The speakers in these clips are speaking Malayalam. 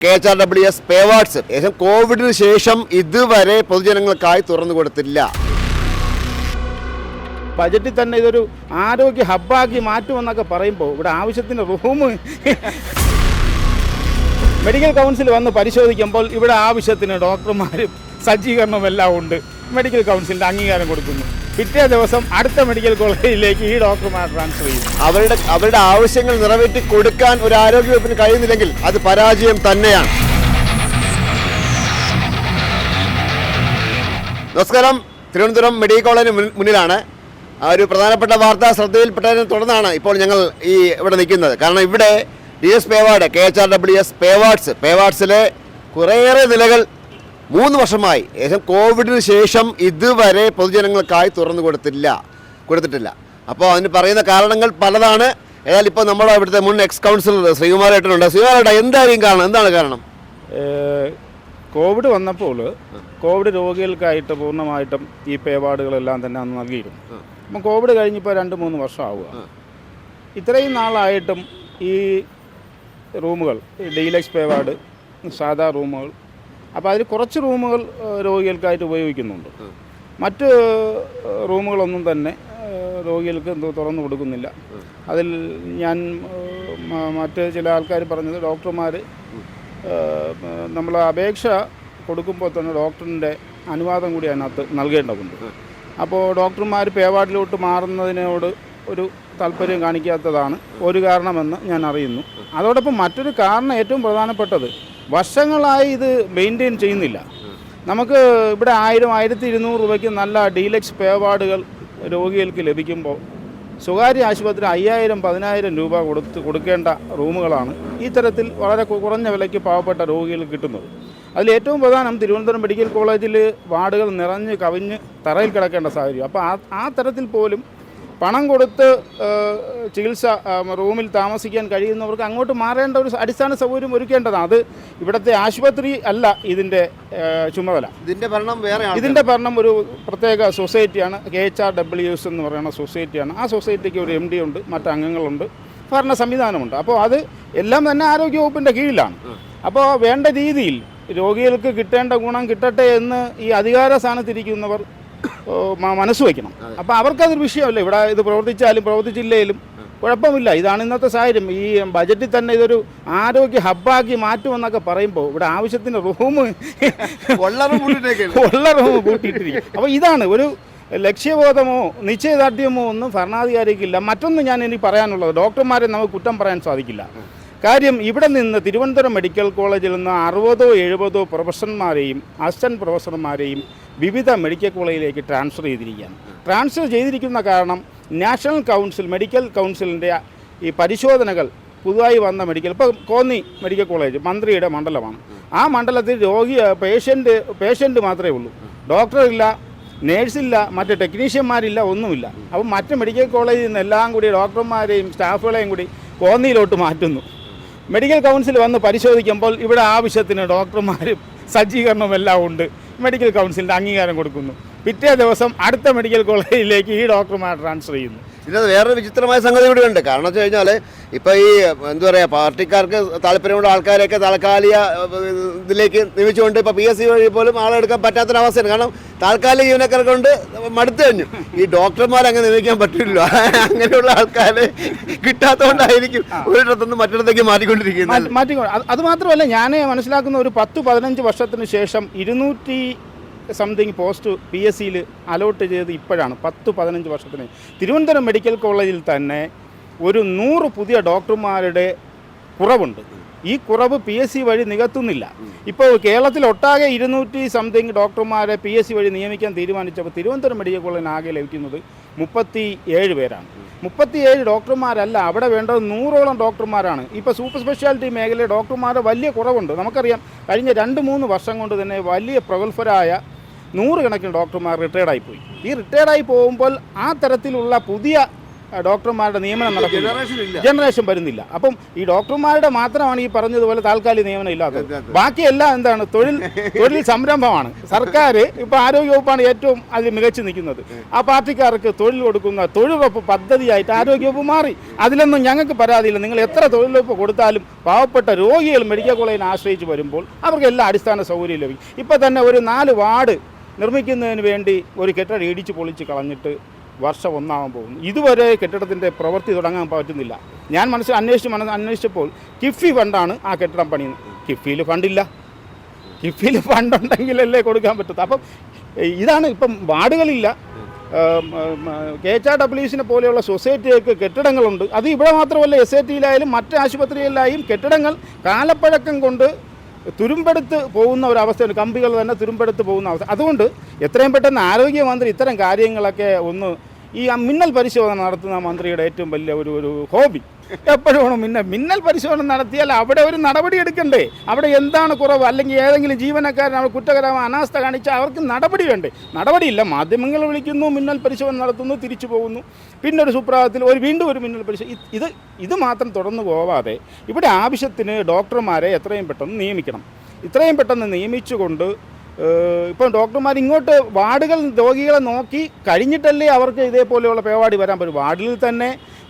K H R W S pay wards ഏകദേശം കോവിഡിന് ശേഷം ഇതുവരെ പൊതുജനങ്ങൾക്കായി തുറന്നു കൊടുത്തില്ല ബജറ്റിൽ തന്നെ ഇതൊരു ആരോഗ്യ ഹബ്ബാക്കി മാറ്റുമെന്നൊക്കെ പറയുമ്പോൾ ഇവിടെ ആവശ്യത്തിന് റൂം മെഡിക്കൽ കൗൺസിൽ വന്ന് പരിശോധിക്കുമ്പോൾ ഇവിടെ ആവശ്യത്തിന് ഡോക്ടർമാരും സജ്ജീകരണവും എല്ലാം ഉണ്ട്. മെഡിക്കൽ കൗൺസിലിന്റെ അംഗീകാരം കൊടുക്കുന്നു. പിറ്റേ ദിവസം അടുത്ത മെഡിക്കൽ കോളേജിലേക്ക് ഈ ഡോക്ടർമാർ ട്രാൻസ്ഫർ ചെയ്യും. അവരുടെ അവരുടെ ആവശ്യങ്ങൾ നിറവേറ്റി കൊടുക്കാൻ ഒരു ആരോഗ്യ വകുപ്പിന് കഴിയുന്നില്ലെങ്കിൽ അത് പരാജയം തന്നെയാണ്. നമസ്കാരം. തിരുവനന്തപുരം മെഡിക്കൽ കോളേജിന് മുന്നിലാണ്. ഒരു പ്രധാനപ്പെട്ട വാർത്ത ശ്രദ്ധയിൽപ്പെട്ടതിനെ തുടർന്നാണ് ഇപ്പോൾ ഞങ്ങൾ ഈ ഇവിടെ നിൽക്കുന്നത്. കാരണം ഇവിടെ D S pay ward K H R W S pay wards പേവാർഡ്സിലെ കുറേയേറെ നിലകൾ മൂന്ന് വർഷമായി. ഏകദേശം കോവിഡിന് ശേഷം ഇതുവരെ പൊതുജനങ്ങൾക്കായി തുറന്നു കൊടുത്തില്ല. കൊടുത്തിട്ടില്ല. അപ്പോൾ അതിന് പറയുന്ന കാരണങ്ങൾ പലതാണ്. ഏതായാലും ഇപ്പോൾ നമ്മുടെ ഇവിടുത്തെ മുൻ എക്സ് കൗൺസിലർ ശ്രീകുമാരേട്ടനുണ്ട്. ശ്രീകുമാരേട്ട എന്തായാലും എന്തായിരിക്കും കാരണം? എന്താണ് കാരണം? കോവിഡ് വന്നപ്പോൾ കോവിഡ് രോഗികൾക്കായിട്ട് പൂർണമായിട്ടും ഈ പേവാർഡുകളെല്ലാം തന്നെ അന്ന് നൽകിയിരുന്നു. അപ്പം കോവിഡ് കഴിഞ്ഞിപ്പോൾ രണ്ട് മൂന്ന് വർഷം ആവുക ഇത്രയും നാളായിട്ടും ഈ റൂമുകൾ ഡീലക്സ് പേവാർഡ് സാധാ റൂമുകൾ അപ്പോൾ അതിൽ കുറച്ച് റൂമുകൾ രോഗികൾക്കായിട്ട് ഉപയോഗിക്കുന്നുണ്ട്. മറ്റ് റൂമുകളൊന്നും തന്നെ രോഗികൾക്ക് എന്തോ തുറന്നു കൊടുക്കുന്നില്ല. അതിൽ ഞാൻ മറ്റ് ചില ആൾക്കാർ പറഞ്ഞത് ഡോക്ടർമാർ നമ്മൾ അപേക്ഷ കൊടുക്കുമ്പോൾ തന്നെ ഡോക്ടറിന്റെ അനുവാദം കൂടി അതിനകത്ത് നൽകേണ്ടതുണ്ട്. അപ്പോൾ ഡോക്ടർമാർ പേവാർഡിലോട്ട് മാറുന്നതിനോട് ഒരു താല്പര്യം കാണിക്കാത്തതാണ് ഒരു കാരണമെന്ന് ഞാൻ അറിയുന്നു. അതോടൊപ്പം മറ്റൊരു കാരണം ഏറ്റവും പ്രധാനപ്പെട്ടത് വർഷങ്ങളായി ഇത് മെയിന്റെയിൻ ചെയ്യുന്നില്ല. നമുക്ക് ഇവിടെ ആയിരം ആയിരത്തി ഇരുന്നൂറ് രൂപയ്ക്ക് നല്ല ഡീലക്സ് പേവാർഡുകൾ രോഗികൾക്ക് ലഭിക്കുമ്പോൾ സ്വകാര്യ ആശുപത്രി അയ്യായിരം പതിനായിരം രൂപ കൊടുത്ത് കൊടുക്കേണ്ട റൂമുകളാണ് ഈ തരത്തിൽ വളരെ കുറഞ്ഞ വിലയ്ക്ക് പാവപ്പെട്ട രോഗികൾ കിട്ടുന്നത്. അതിൽ ഏറ്റവും പ്രധാനം തിരുവനന്തപുരം മെഡിക്കൽ കോളേജിൽ വാർഡുകൾ നിറഞ്ഞ് കവിഞ്ഞ് തറയിൽ കിടക്കേണ്ട സാഹചര്യം. അപ്പോൾ ആ ആ തരത്തിൽ പോലും പണം കൊടുത്ത് ചികിത്സ റൂമിൽ താമസിക്കാൻ കഴിയുന്നവർക്ക് അങ്ങോട്ട് മാറേണ്ട ഒരു അടിസ്ഥാന സൗകര്യം ഒരുക്കേണ്ടതാണ്. അത് ഇവിടുത്തെ ആശുപത്രി അല്ല ഇതിന്റെ ചുമതല. ഇതിന്റെ ഭരണം വേറെ ഇതിന്റെ ഭരണം ഒരു പ്രത്യേക സൊസൈറ്റിയാണ്. K H R W S എന്ന് പറയുന്ന സൊസൈറ്റിയാണ്. ആ സൊസൈറ്റിക്ക് ഒരു എം ഡി ഉണ്ട് മറ്റ് അംഗങ്ങളുണ്ട് ഭരണ സംവിധാനമുണ്ട്. അപ്പോൾ അത് എല്ലാം തന്നെ ആരോഗ്യവകുപ്പിന്റെ കീഴിലാണ്. അപ്പോൾ വേണ്ട രീതിയിൽ രോഗികൾക്ക് കിട്ടേണ്ട ഗുണം കിട്ടട്ടെ എന്ന് ഈ അധികാര സ്ഥാനത്തിരിക്കുന്നവർ മനസ്സ് വയ്ക്കണം. അപ്പോൾ അവർക്കതൊരു വിഷയമല്ല. ഇവിടെ ഇത് പ്രവർത്തിച്ചാലും പ്രവർത്തിച്ചില്ലേലും കുഴപ്പമില്ല. ഇതാണ് ഇന്നത്തെ സാഹചര്യം. ഈ ബജറ്റിൽ തന്നെ ഇതൊരു ആരോഗ്യ ഹബ്ബാക്കി മാറ്റുമെന്നൊക്കെ പറയുമ്പോൾ ഇവിടെ ആവശ്യത്തിന് റൂം ഉള്ള റൂം കൂട്ടിയിട്ടിരിക്കും അപ്പോൾ ഇതാണ് ഒരു ലക്ഷ്യബോധമോ നിശ്ചയദാർഢ്യമോ ഒന്നും ഭരണാധികാരിക്കില്ല മറ്റൊന്നും ഞാൻ ഇനി പറയാനുള്ളത് ഡോക്ടർമാരെ നമുക്ക് കുറ്റം പറയാൻ സാധിക്കില്ല. കാര്യം ഇവിടെ നിന്ന് തിരുവനന്തപുരം മെഡിക്കൽ കോളേജിൽ നിന്ന് അറുപതോ എഴുപതോ പ്രൊഫസർമാരെയും അസിസ്റ്റന്റ് പ്രൊഫസർമാരെയും വിവിധ മെഡിക്കൽ കോളേജിലേക്ക് ട്രാൻസ്ഫർ ചെയ്തിരിക്കുകയാണ്. ട്രാൻസ്ഫർ ചെയ്തിരിക്കുന്ന കാരണം നാഷണൽ കൗൺസിൽ മെഡിക്കൽ കൗൺസിലിന്റെ ഈ പരിശോധനകൾ പുതുതായി വന്ന മെഡിക്കൽ ഇപ്പോൾ കോന്നി മെഡിക്കൽ കോളേജ് മന്ത്രിയുടെ മണ്ഡലമാണ്. ആ മണ്ഡലത്തിൽ രോഗി പേഷ്യന്റ് പേഷ്യന്റ് മാത്രമേ ഉള്ളൂ. ഡോക്ടറില്ല നേഴ്സില്ല മറ്റ് ടെക്നീഷ്യന്മാരില്ല ഒന്നുമില്ല. അപ്പം മറ്റ് മെഡിക്കൽ കോളേജിൽ നിന്ന് എല്ലാം കൂടി ഡോക്ടർമാരെയും സ്റ്റാഫുകളെയും കൂടി കോന്നിയിലോട്ട് മാറ്റുന്നു. മെഡിക്കൽ കൗൺസിൽ വന്ന് പരിശോധിക്കുമ്പോൾ ഇവിടെ ആവശ്യത്തിന് ഡോക്ടർമാരും സജ്ജീകരണവും എല്ലാം ഉണ്ട്. മെഡിക്കൽ കൗൺസിലിന്റെ അംഗീകാരം കൊടുക്കുന്നു. പിറ്റേ ദിവസം അടുത്ത മെഡിക്കൽ കോളേജിലേക്ക് ഈ ഡോക്ടർമാർ ട്രാൻസ്ഫർ ചെയ്യുന്നു. ഇതിനകത്ത് വേറൊരു വിചിത്രമായ സംഗതി ഇവിടെ ഉണ്ട് കാരണം വെച്ച് കഴിഞ്ഞാൽ ഇപ്പോൾ ഈ എന്താ പറയുക പാർട്ടിക്കാർക്ക് താല്പര്യമുള്ള ആൾക്കാരെയൊക്കെ താൽക്കാലിക ഇതിലേക്ക് നിയമിച്ചുകൊണ്ട് ഇപ്പോൾ പി എസ് സി വഴി പോലും ആളെടുക്കാൻ പറ്റാത്തൊരവസ്ഥയാണ്. കാരണം താൽക്കാലിക ജീവനക്കാരെ കൊണ്ട് മടുത്തു കഴിഞ്ഞു. ഈ ഡോക്ടർമാരെ അങ്ങനെ നിയമിക്കാൻ പറ്റില്ല അങ്ങനെയുള്ള ആൾക്കാരെ കിട്ടാത്തതുകൊണ്ടായിരിക്കും ഒരിടത്തുനിന്ന് മറ്റിടത്തേക്ക് മാറ്റിക്കൊണ്ടിരിക്കുന്നത്. മാറ്റി- മാറ്റിക്കൊണ്ട് അത് മാത്രമല്ല ഞാൻ മനസ്സിലാക്കുന്ന ഒരു പത്ത് പതിനഞ്ച് വർഷത്തിന് ശേഷം ഇരുന്നൂറ്റി സംതിങ് പോസ്റ്റ് പി എസ് സിയിൽ അലോട്ട് ചെയ്ത് ഇപ്പോഴാണ് പത്ത് പതിനഞ്ച് വർഷത്തിന്. തിരുവനന്തപുരം മെഡിക്കൽ കോളേജിൽ തന്നെ ഒരു നൂറ് പുതിയ ഡോക്ടർമാരുടെ കുറവുണ്ട്. ഈ കുറവ് പി എസ് സി വഴി നികത്തുന്നില്ല. ഇപ്പോൾ കേരളത്തിൽ ഒട്ടാകെ ഇരുന്നൂറ്റി സംതിങ് ഡോക്ടർമാരെ പി എസ് സി വഴി നിയമിക്കാൻ തീരുമാനിച്ചപ്പോൾ തിരുവനന്തപുരം മെഡിക്കൽ കോളേജിന് ആകെ ലഭിക്കുന്നത് മുപ്പത്തി ഏഴ് പേരാണ്. മുപ്പത്തിയേഴ് ഡോക്ടർമാരല്ല അവിടെ വേണ്ടത് നൂറോളം ഡോക്ടർമാരാണ്. ഇപ്പോൾ സൂപ്പർ സ്പെഷ്യാലിറ്റി മേഖലയിലെ ഡോക്ടർമാരുടെ വലിയ കുറവുണ്ട്. നമുക്കറിയാം കഴിഞ്ഞ രണ്ട് മൂന്ന് വർഷം കൊണ്ട് തന്നെ വലിയ പ്രഗത്ഭരായ നൂറുകണക്കിന് ഡോക്ടർമാർ റിട്ടയർഡായി പോയി ഈ റിട്ടയർഡ് ആയി പോകുമ്പോൾ ആ തരത്തിലുള്ള പുതിയ ഡോക്ടർമാരുടെ നിയമനം നടക്കുന്നത് ജനറേഷൻ വരുന്നില്ല. അപ്പം ഈ ഡോക്ടർമാരുടെ മാത്രമാണ് ഈ പറഞ്ഞതുപോലെ താൽക്കാലിക നിയമനം ഇല്ലാത്തത്. ബാക്കിയെല്ലാം എന്താണ്? തൊഴിൽ തൊഴിൽ സംരംഭമാണ്. സർക്കാർ ഇപ്പോൾ ആരോഗ്യവകുപ്പാണ് ഏറ്റവും അതിൽ മികച്ചു നിൽക്കുന്നത്. ആ പാർട്ടിക്കാർക്ക് തൊഴിൽ കൊടുക്കുന്ന തൊഴിലുറപ്പ് പദ്ധതിയായിട്ട് ആരോഗ്യവകുപ്പ് മാറി. അതിലൊന്നും ഞങ്ങൾക്ക് പരാതിയില്ല. നിങ്ങൾ എത്ര തൊഴിലുറപ്പ് കൊടുത്താലും പാവപ്പെട്ട രോഗികൾ മെഡിക്കൽ കോളേജിനെ ആശ്രയിച്ച് വരുമ്പോൾ അവർക്ക് എല്ലാ അടിസ്ഥാന സൗകര്യവും ലഭിക്കും. ഇപ്പം തന്നെ ഒരു നാല് വാർഡ് നിർമ്മിക്കുന്നതിന് വേണ്ടി ഒരു കെട്ടിടം ഇടിച്ച് പൊളിച്ച് കളഞ്ഞിട്ട് വർഷം ഒന്നാകാൻ പോകുന്നു. ഇതുവരെ കെട്ടിടത്തിന്റെ പ്രവൃത്തി തുടങ്ങാൻ പറ്റുന്നില്ല. ഞാൻ മനസ്സിൽ അന്വേഷിച്ച് മനസ്സ് അന്വേഷിച്ചപ്പോൾ കിഫി ഫണ്ടാണ് ആ കെട്ടിടം പണിയുന്നത്. കിഫിയിൽ ഫണ്ടില്ല. കിഫിയിൽ ഫണ്ടുണ്ടെങ്കിലല്ലേ കൊടുക്കാൻ പറ്റത്തു അപ്പം ഇതാണ് ഇപ്പം വാർഡുകളില്ല. കെ എച്ച് ആർ ഡബ്ല്യൂസിനെ പോലെയുള്ള സൊസൈറ്റികൾക്ക് കെട്ടിടങ്ങളുണ്ട്. അത് ഇവിടെ മാത്രമല്ല എസ് ഐ ടിയിലായാലും മറ്റ് ആശുപത്രികളിലായും കെട്ടിടങ്ങൾ കാലപ്പഴക്കം കൊണ്ട് തുരുമ്പെടുത്ത് പോകുന്ന ഒരു അവസ്ഥയുണ്ട് കമ്പികൾ തന്നെ തുരുമ്പെടുത്ത് പോകുന്ന അവസ്ഥ. അതുകൊണ്ട് എത്രയും പെട്ടെന്ന് ആരോഗ്യമന്ത്രി ഇത്തരം കാര്യങ്ങളൊക്കെ ഒന്ന് ഈ മിന്നൽ പരിശോധന നടത്തുന്ന മന്ത്രിയുടെ ഏറ്റവും വലിയ ഒരു ഒരു ഹോബി. എപ്പോഴും മിന്നൽ മിന്നൽ പരിശോധന നടത്തിയാൽ അവിടെ ഒരു നടപടി എടുക്കണ്ടേ? അവിടെ എന്താണ് കുറവ്? അല്ലെങ്കിൽ ഏതെങ്കിലും ജീവനക്കാരൻ അവർ കുറ്റകരമായ അനാസ്ഥ കാണിച്ചാൽ അവർക്ക് നടപടി വേണ്ടേ? നടപടിയില്ല. മാധ്യമങ്ങൾ വിളിക്കുന്നു മിന്നൽ പരിശോധന നടത്തുന്നു തിരിച്ചു പോകുന്നു. പിന്നെ ഒരു സുപ്രഭാതത്തിൽ ഒരു വീണ്ടും ഒരു മിന്നൽ പരിശോധന ഇത്- ഇത് മാത്രം തുടർന്നു പോവാതെ ഇവിടെ ആവശ്യത്തിന് ഡോക്ടർമാരെ എത്രയും പെട്ടെന്ന് നിയമിക്കണം. ഇത്രയും പെട്ടെന്ന് നിയമിച്ചുകൊണ്ട് ഇപ്പം ഡോക്ടർമാർ ഇങ്ങോട്ട് വാർഡുകൾ രോഗികളെ നോക്കി കഴിഞ്ഞിട്ടല്ലേ അവർക്ക് ഇതേപോലെയുള്ള പേവാടി വരാൻ പറ്റും. വാർഡിൽ തന്നെ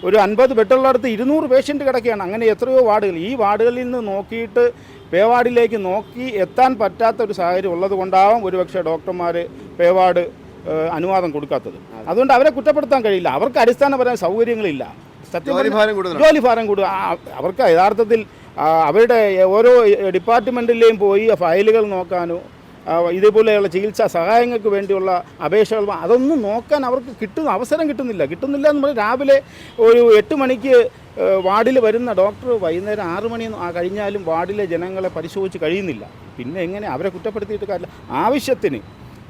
ഒരു അൻപത് ബെഡുള്ളിടത്ത് ഇരുന്നൂറ് പേഷ്യന്റ് കിടക്കുകയാണ്. അങ്ങനെ എത്രയോ വാർഡുകൾ. ഈ വാർഡുകളിൽ നിന്ന് നോക്കിയിട്ട് പേവാർഡിലേക്ക് നോക്കി എത്താൻ പറ്റാത്ത ഒരു സാഹചര്യം ഉള്ളത് കൊണ്ടാവാം ഒരുപക്ഷെ ഡോക്ടർമാർ പേവാട് അനുവാദം കൊടുക്കാത്തത്. അതുകൊണ്ട് അവരെ കുറ്റപ്പെടുത്താൻ കഴിയില്ല. അവർക്ക് അടിസ്ഥാനപരമായ സൗകര്യങ്ങളില്ല. ജോലിഭാരം കൂടുതലാണ്. ജോലി ഭാരം കൂടുക അവർക്ക് യഥാർത്ഥത്തിൽ അവരുടെ ഓരോ ഡിപ്പാർട്ട്മെന്റിലെയും പോയി ഫയലുകൾ നോക്കാനോ ഇതേപോലെയുള്ള ചികിത്സാ സഹായങ്ങൾക്ക് വേണ്ടിയുള്ള അപേക്ഷകൾ അതൊന്നും നോക്കാൻ അവർക്ക് കിട്ടുന്ന അവസരം കിട്ടുന്നില്ല. കിട്ടുന്നില്ല എന്ന് പറഞ്ഞാൽ രാവിലെ ഒരു എട്ട് മണിക്ക് വാർഡിൽ വരുന്ന ഡോക്ടർ വൈകുന്നേരം ആറ് മണി കഴിഞ്ഞാലും വാർഡിലെ ജനങ്ങളെ പരിശോധിച്ച് കഴിയുന്നില്ല. പിന്നെ എങ്ങനെ അവരെ കുറ്റപ്പെടുത്തിയിട്ട് കാര്യമില്ല. ആവശ്യത്തിന്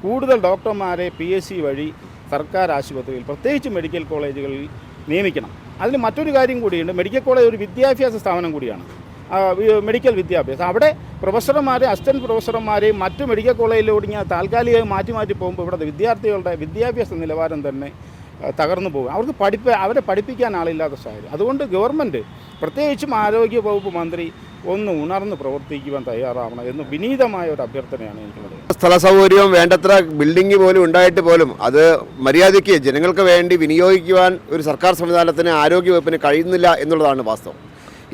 കൂടുതൽ ഡോക്ടർമാരെ പി എസ് സി വഴി സർക്കാർ ആശുപത്രിയിൽ പ്രത്യേകിച്ച് മെഡിക്കൽ കോളേജുകളിൽ നിയമിക്കണം. അതിന് മറ്റൊരു കാര്യം കൂടിയുണ്ട്. മെഡിക്കൽ കോളേജ് ഒരു വിദ്യാഭ്യാസ സ്ഥാപനം കൂടിയാണ്. മെഡിക്കൽ വിദ്യാഭ്യാസം. അവിടെ പ്രൊഫസർമാരെ അസിസ്റ്റന്റ് പ്രൊഫസർമാരെയും മറ്റു മെഡിക്കൽ കോളേജിലോട് ഇങ്ങനെ താൽക്കാലികമായി മാറ്റി മാറ്റി പോകുമ്പോൾ ഇവിടെ വിദ്യാർത്ഥികളുടെ വിദ്യാഭ്യാസ നിലവാരം തന്നെ തകർന്നു പോകും. അവർക്ക് പഠിപ്പ് അവരെ പഠിപ്പിക്കാൻ ആളില്ലാത്ത സാഹചര്യം. അതുകൊണ്ട് ഗവൺമെന്റ് പ്രത്യേകിച്ചും ആരോഗ്യ വകുപ്പ് മന്ത്രി ഒന്ന് ഉണർന്ന് പ്രവർത്തിക്കുവാൻ തയ്യാറാവണം എന്ന് വിനീതമായ ഒരു അഭ്യർത്ഥനയാണ് എനിക്കുള്ളത് സ്ഥല സൗകര്യവും വേണ്ടത്ര ബിൽഡിംഗ് പോലും ഉണ്ടായിട്ട് പോലും അത് മര്യാദയ്ക്ക് ജനങ്ങൾക്ക് വേണ്ടി വിനിയോഗിക്കുവാൻ ഒരു സർക്കാർ സംവിധാനത്തിന് ആരോഗ്യവകുപ്പിന് കഴിയുന്നില്ല എന്നുള്ളതാണ് വാസ്തവം.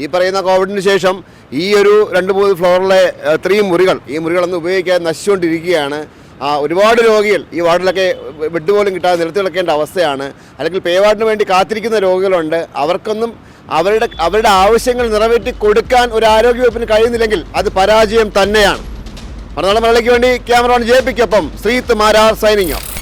ഈ പറയുന്ന കോവിഡിന് ശേഷം ഈ ഒരു രണ്ട് മൂന്ന് ഫ്ലോറിലെ ത്രീ മുറികൾ ഈ മുറികളൊന്നും ഉപയോഗിക്കാതെ നശിച്ചുകൊണ്ടിരിക്കുകയാണ്. ഒരുപാട് രോഗികൾ ഈ വാർഡിലൊക്കെ ബെഡ് പോലും കിട്ടാതെ നിരത്തി കിടക്കേണ്ട അവസ്ഥയാണ്. അല്ലെങ്കിൽ പേ വാർഡിന് വേണ്ടി കാത്തിരിക്കുന്ന രോഗികളുണ്ട്. അവർക്കൊന്നും അവരുടെ അവരുടെ ആവശ്യങ്ങൾ നിറവേറ്റി കൊടുക്കാൻ ഒരു ആരോഗ്യവകുപ്പിന് കഴിയുന്നില്ലെങ്കിൽ അത് പരാജയം തന്നെയാണ്. മറുനാളെ മലയാളിക്ക് വേണ്ടി ക്യാമറ ജയിപ്പിക്കൊപ്പം പിക്കൊപ്പം ശ്രീത്ത് മാരാർ സൈനിങ് ഓഫ്